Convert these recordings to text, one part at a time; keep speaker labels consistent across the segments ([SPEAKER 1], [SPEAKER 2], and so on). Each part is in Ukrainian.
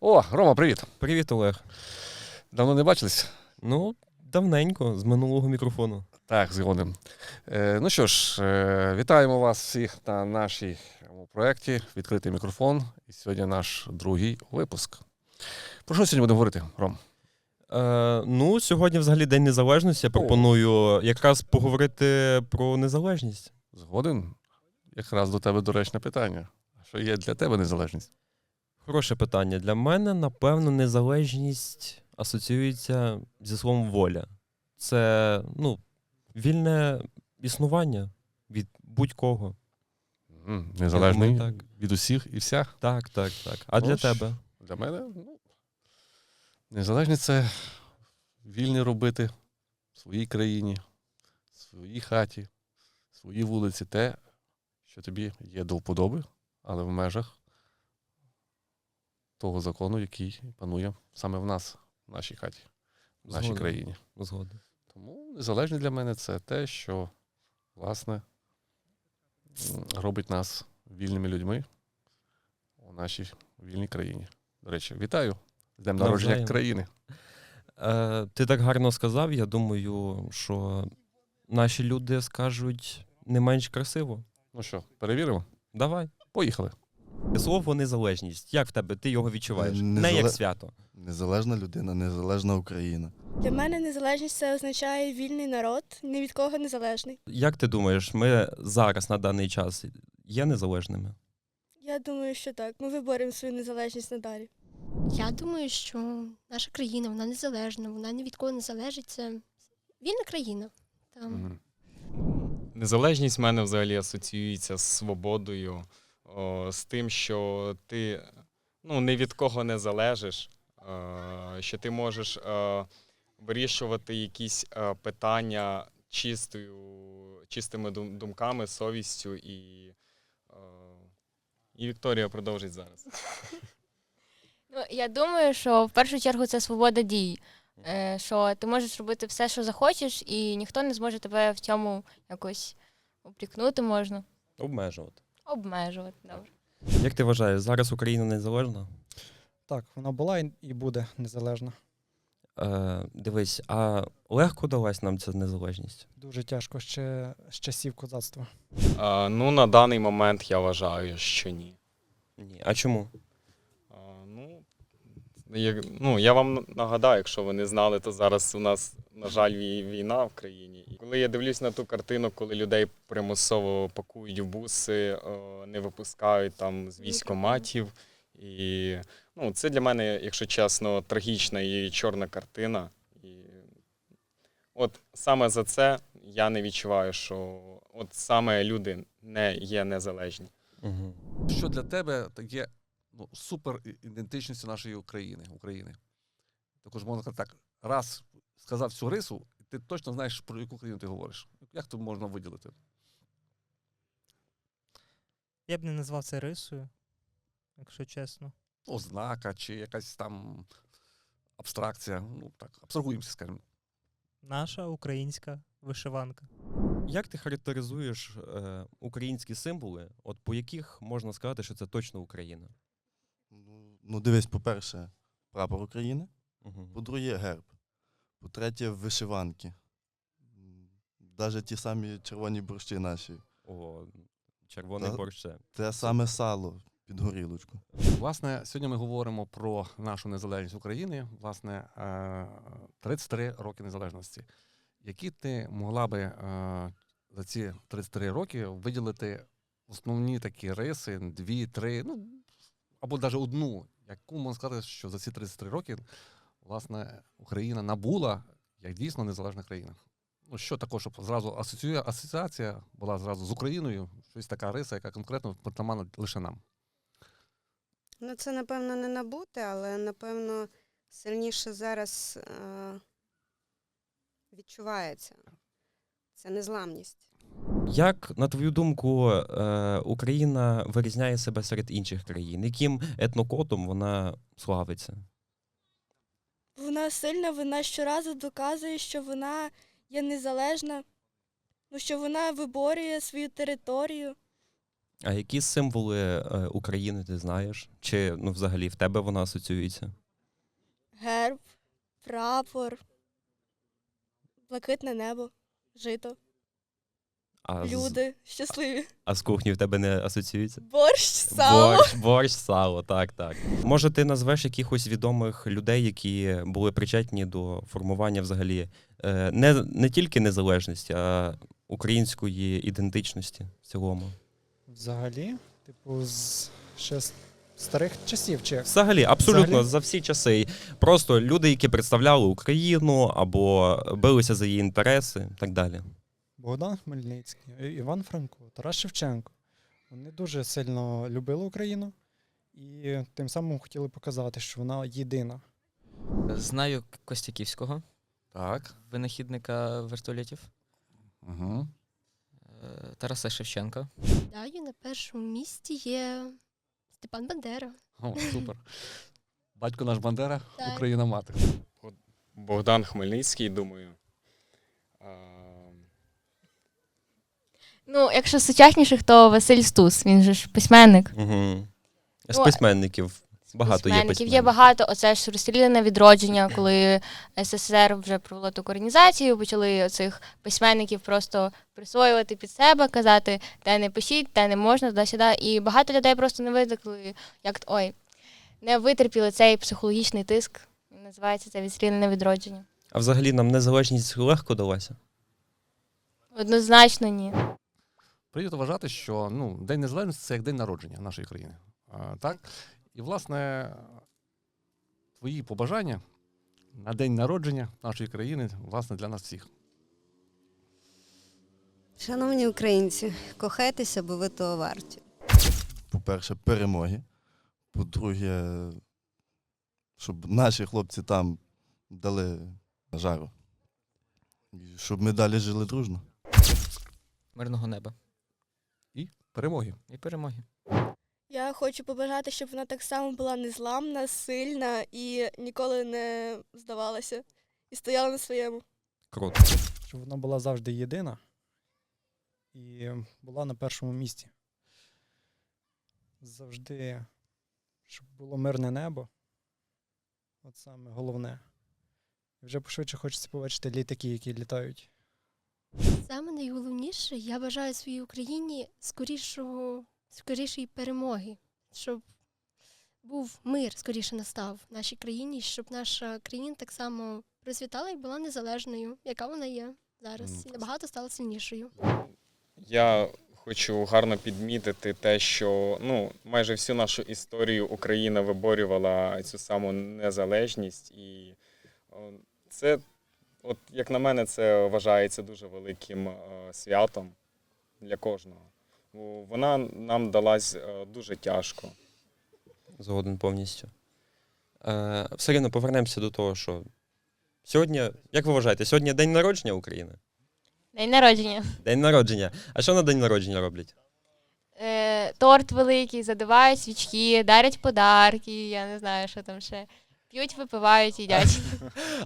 [SPEAKER 1] О, Рома, привіт.
[SPEAKER 2] Привіт, Олег.
[SPEAKER 1] Давно не бачились?
[SPEAKER 2] Ну, давненько, з минулого мікрофону.
[SPEAKER 1] Так, згоден. Е, ну що ж, е, вітаємо вас всіх на нашому проєкті Відкритий мікрофон. І сьогодні наш другий випуск. Про що сьогодні будемо говорити, Ром?
[SPEAKER 2] Е, ну, сьогодні взагалі День Незалежності. Я пропоную якраз поговорити про незалежність.
[SPEAKER 1] Згоден? Якраз до тебе доречне питання. Що є для тебе незалежність?
[SPEAKER 2] Хороше питання. Для мене, напевно, незалежність асоціюється зі словом воля. Це ну, вільне існування від будь-кого.
[SPEAKER 1] М, Незалежний
[SPEAKER 2] думаю, так.
[SPEAKER 1] від усіх і вся.
[SPEAKER 2] Так, так, так. А для
[SPEAKER 1] Ну, ж,
[SPEAKER 2] тебе?
[SPEAKER 1] Для мене ну, незалежність це вільне робити в своїй країні, в своїй хаті, в своїй вулиці те, що тобі є до вподоби, але в межах того закону, який панує саме в нас, в нашій хаті, в нашій
[SPEAKER 2] Згоден.
[SPEAKER 1] країні.
[SPEAKER 2] Згоден.
[SPEAKER 1] Тому незалежність для мене це те, що, власне, робить нас вільними людьми у нашій вільній країні. До речі, вітаю з днем народження країни.
[SPEAKER 2] Е, ти так гарно сказав. Я думаю, що наші люди скажуть не менш красиво.
[SPEAKER 1] Ну що, перевіримо?
[SPEAKER 2] Давай.
[SPEAKER 1] Поїхали.
[SPEAKER 2] Слово незалежність. Як в тебе? Ти його відчуваєш?
[SPEAKER 3] Е,
[SPEAKER 2] Не як свято.
[SPEAKER 3] Незалежна людина, незалежна Україна.
[SPEAKER 4] Для мене незалежність це означає вільний народ, ні від кого незалежний.
[SPEAKER 2] Як ти думаєш, ми зараз на даний час є незалежними?
[SPEAKER 4] Я думаю, що так. Ми виборемо свою незалежність надалі.
[SPEAKER 5] Я думаю, що наша країна вона незалежна, вона ні від кого не залежить. Це вільна країна. Там
[SPEAKER 1] Мгм.
[SPEAKER 6] Незалежність в мене взагалі асоціюється з свободою, о, з тим, що ти ну, ні від кого не залежиш, е, що ти можеш е, вирішувати якісь е, питання чистою, чистими дум- думками, совістю і, і Вікторія продовжить зараз.
[SPEAKER 7] Ну, я думаю, що в першу чергу це свобода дій. Е, що ти можеш робити все, що захочеш, і ніхто не зможе тебе в цьому якось упрікнути можна,
[SPEAKER 2] Обмежувати.
[SPEAKER 7] обмежувати. Добре.
[SPEAKER 2] Як ти вважаєш, зараз Україна незалежна?
[SPEAKER 8] Так, вона була і- і буде незалежна.
[SPEAKER 2] Е, дивись, а легко далась нам ця незалежність?
[SPEAKER 8] Дуже тяжко ще з часів козацтва.
[SPEAKER 6] Е, ну, на даний момент я вважаю, що ні.
[SPEAKER 2] Ні. А чому?
[SPEAKER 6] Ну, як, ну, я вам нагадаю, якщо ви не знали, то зараз у нас, на жаль, війна в країні. І коли я дивлюсь на ту картину, коли людей примусово пакують в буси, не випускають там з військоматів. І ну, це для мене, якщо чесно, трагічна і чорна картина. І от саме за це я не відчуваю, що от саме люди не є незалежні.
[SPEAKER 2] Угу.
[SPEAKER 1] Що для тебе таке ну, супер ідентичністю нашої України, України? Також можна сказати так, раз сказав цю рису, і ти точно знаєш, про яку країну ти говориш. Як тут можна виділити?
[SPEAKER 9] Я б не назвав це рисою, якщо чесно.
[SPEAKER 1] Ознака чи якась там абстракція. Ну так, абстрагуємося, скажімо.
[SPEAKER 9] Наша українська вишиванка.
[SPEAKER 2] Як ти характеризуєш е, українські символи, от по яких можна сказати, що це точно Україна?
[SPEAKER 3] Ну, дивись, по-перше, прапор України,
[SPEAKER 2] Угу.
[SPEAKER 3] по-друге, герб. По-третє, вишиванки. Навіть ті самі червоні борщі наші.
[SPEAKER 2] О, червоний
[SPEAKER 3] Та-
[SPEAKER 2] борщ. це.
[SPEAKER 3] Те саме сало під горілочку.
[SPEAKER 1] Власне, сьогодні ми говоримо про нашу незалежність України, власне, е, 33 роки незалежності. Які ти могла би е, за ці 33 роки виділити основні такі риси, дві, три, ну або навіть одну, яку можна сказати, що за ці 33 роки власне Україна набула як дійсно незалежна країна. Ну що також, щоб зразу асоціює асоціація була зразу з Україною, щось така риса, яка конкретно притаманна лише нам.
[SPEAKER 10] Ну, це, напевно, не набути, але напевно сильніше зараз е, відчувається. Це незламність.
[SPEAKER 2] Як, на твою думку, е, Україна вирізняє себе серед інших країн? Яким етнокодом вона славиться?
[SPEAKER 4] Вона сильна, вона щоразу доказує, що вона є незалежна, ну, що вона виборює свою територію.
[SPEAKER 2] А які символи е, України ти знаєш? Чи ну, взагалі в тебе вона асоціюється?
[SPEAKER 4] Герб, прапор, блакитне небо, жито,
[SPEAKER 2] А з,
[SPEAKER 4] люди щасливі.
[SPEAKER 2] а з кухні в тебе не асоціюється?
[SPEAKER 4] Борщ, сало.
[SPEAKER 2] Борщ, борщ, сало, так, так. Може, ти назвеш якихось відомих людей, які були причетні до формування взагалі е, не, не тільки незалежності, а української ідентичності в цілому.
[SPEAKER 8] Взагалі, типу, з ще з старих часів чи?
[SPEAKER 2] Взагалі, абсолютно
[SPEAKER 8] Взагалі?
[SPEAKER 2] за всі часи. Просто люди, які представляли Україну або билися за її інтереси, і так далі.
[SPEAKER 8] Богдан Хмельницький, Іван Франко, Тарас Шевченко. Вони дуже сильно любили Україну і тим самим хотіли показати, що вона єдина.
[SPEAKER 11] Знаю Костяківського,
[SPEAKER 1] Так.
[SPEAKER 11] винахідника вертольотів,
[SPEAKER 1] Угу.
[SPEAKER 11] е, Тараса Шевченка.
[SPEAKER 5] Даю на першому місці є Степан Бандера.
[SPEAKER 1] О, супер. Батько наш Бандера,
[SPEAKER 5] Так.
[SPEAKER 1] Україна мати.
[SPEAKER 6] Богдан Хмельницький, думаю.
[SPEAKER 7] Ну, якщо з сучасніших, то Василь Стус, він же ж письменник.
[SPEAKER 2] Угу. З
[SPEAKER 7] Ну,
[SPEAKER 2] письменників багато є
[SPEAKER 7] письменників. Є багато, оце ж розстріляне відродження, коли СССР вже провело ту коренізацію, почали оцих письменників просто присвоювати під себе, казати, те не пишіть, те не можна, туди-сюди. І багато людей просто не видикли, як ой, не витерпіли цей психологічний тиск. Називається це відстріляне відродження.
[SPEAKER 2] А взагалі нам незалежність легко далася.
[SPEAKER 7] Однозначно ні.
[SPEAKER 1] Прийнято вважати, що ну, День Незалежності це як день народження нашої країни. А, так? І, власне, твої побажання на день народження нашої країни, власне, для нас всіх.
[SPEAKER 10] Шановні українці, кохайтеся, бо ви того варті.
[SPEAKER 3] По-перше, перемоги. По-друге, щоб наші хлопці там дали жару. І щоб ми далі жили дружно.
[SPEAKER 11] Мирного неба
[SPEAKER 1] Перемоги.
[SPEAKER 11] і перемоги.
[SPEAKER 4] Я хочу побажати, щоб вона так само була незламна, сильна і ніколи не здавалася. І стояла на своєму.
[SPEAKER 2] Круто.
[SPEAKER 8] щоб вона була завжди єдина і була на першому місці. Завжди, щоб було мирне небо. От саме головне. І вже пошвидше хочеться побачити літаки, які літають.
[SPEAKER 5] Саме найголовніше, я бажаю своїй Україні скорішого, скорішої перемоги, щоб був мир скоріше настав в нашій країні, щоб наша країна так само процвітала і була незалежною, яка вона є зараз, і набагато стала сильнішою.
[SPEAKER 6] Я хочу гарно підмітити те, що ну, майже всю нашу історію Україна виборювала цю саму незалежність, і це, от як на мене, це вважається дуже великим е, святом для кожного. Вона нам далась е, дуже тяжко.
[SPEAKER 2] Згоден повністю. Е, все рівно повернемося до того, що сьогодні, як ви вважаєте, сьогодні день народження України?
[SPEAKER 7] День народження.
[SPEAKER 2] День народження. А що на день народження роблять?
[SPEAKER 7] Е, торт великий, задувають свічки, дарять подарки, я не знаю, що там ще. П'ють, випивають, їдять.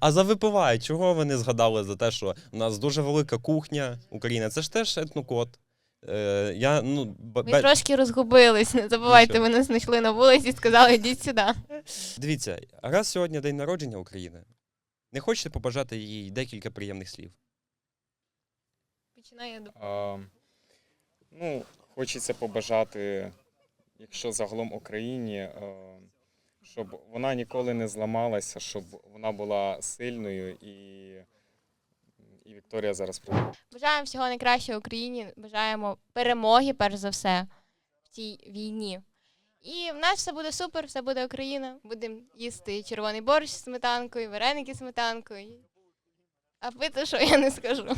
[SPEAKER 2] А за випивають, чого ви не згадали за те, що у нас дуже велика кухня України? Це ж теж етнокод. Е, я, ну, б-
[SPEAKER 7] Ми
[SPEAKER 2] бе-
[SPEAKER 7] трошки розгубились. Не забувайте,
[SPEAKER 2] Нічого.
[SPEAKER 7] нас знайшли на вулиці і сказали, йдіть сюди.
[SPEAKER 2] Дивіться, раз сьогодні день народження України, не хочете побажати їй декілька приємних слів?
[SPEAKER 7] Починає до
[SPEAKER 6] А, ну, хочеться побажати, якщо загалом Україні, е, щоб вона ніколи не зламалася, щоб вона була сильною і, і Вікторія зараз прийде.
[SPEAKER 7] Бажаємо всього найкращого Україні, бажаємо перемоги, перш за все, в цій війні. І в нас все буде супер, все буде Україна. Будемо їсти червоний борщ з сметанкою, вареники з сметанкою. А пити, що я не скажу.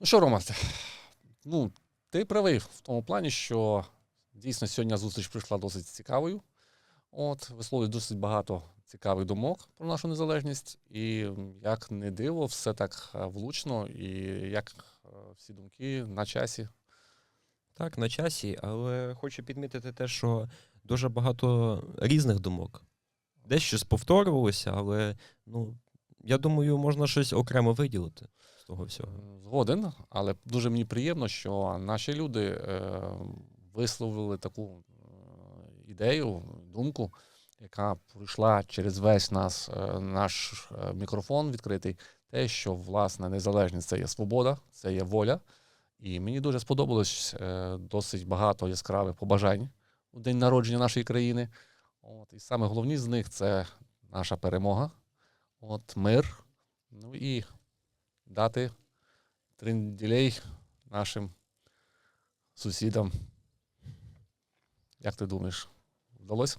[SPEAKER 1] Ну що, Рома, ну, ти правий в тому плані, що дійсно сьогодні зустріч прийшла досить цікавою. От, висловлюють досить багато цікавих думок про нашу незалежність. І як не диво, все так е, влучно, і як е, всі думки на часі.
[SPEAKER 2] Так, на часі, але хочу підмітити те, що дуже багато різних думок. Десь щось повторювалося, але ну, я думаю, можна щось окремо виділити з того всього.
[SPEAKER 1] Згоден, але дуже мені приємно, що наші люди е, висловили таку ідею, думку, яка пройшла через весь нас, е, наш е, мікрофон відкритий. Те, що власне незалежність це є свобода, це є воля. І мені дуже сподобалось е, досить багато яскравих побажань у день народження нашої країни. От, і саме головні з них це наша перемога, от, мир, ну і дати тренділей нашим сусідам. Як ти думаєш, вдалося?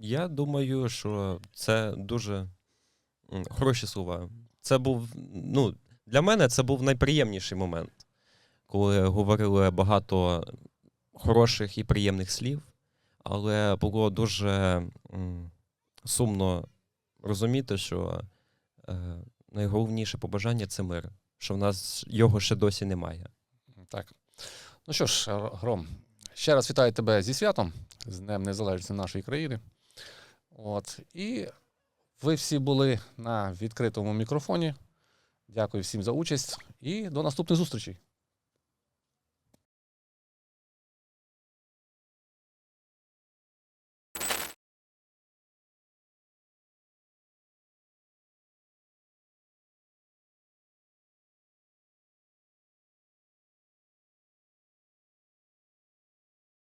[SPEAKER 2] Я думаю, що це дуже хороші слова. Це був, ну, для мене це був найприємніший момент, коли говорили багато хороших і приємних слів, але було дуже сумно розуміти, що е, найголовніше побажання це мир, що в нас його ще досі немає.
[SPEAKER 1] Так. Ну що ж, Гром, ще раз вітаю тебе зі святом, з Днем Незалежності нашої країни. От. І ви всі були на відкритому мікрофоні. Дякую всім за участь і до наступних зустрічей.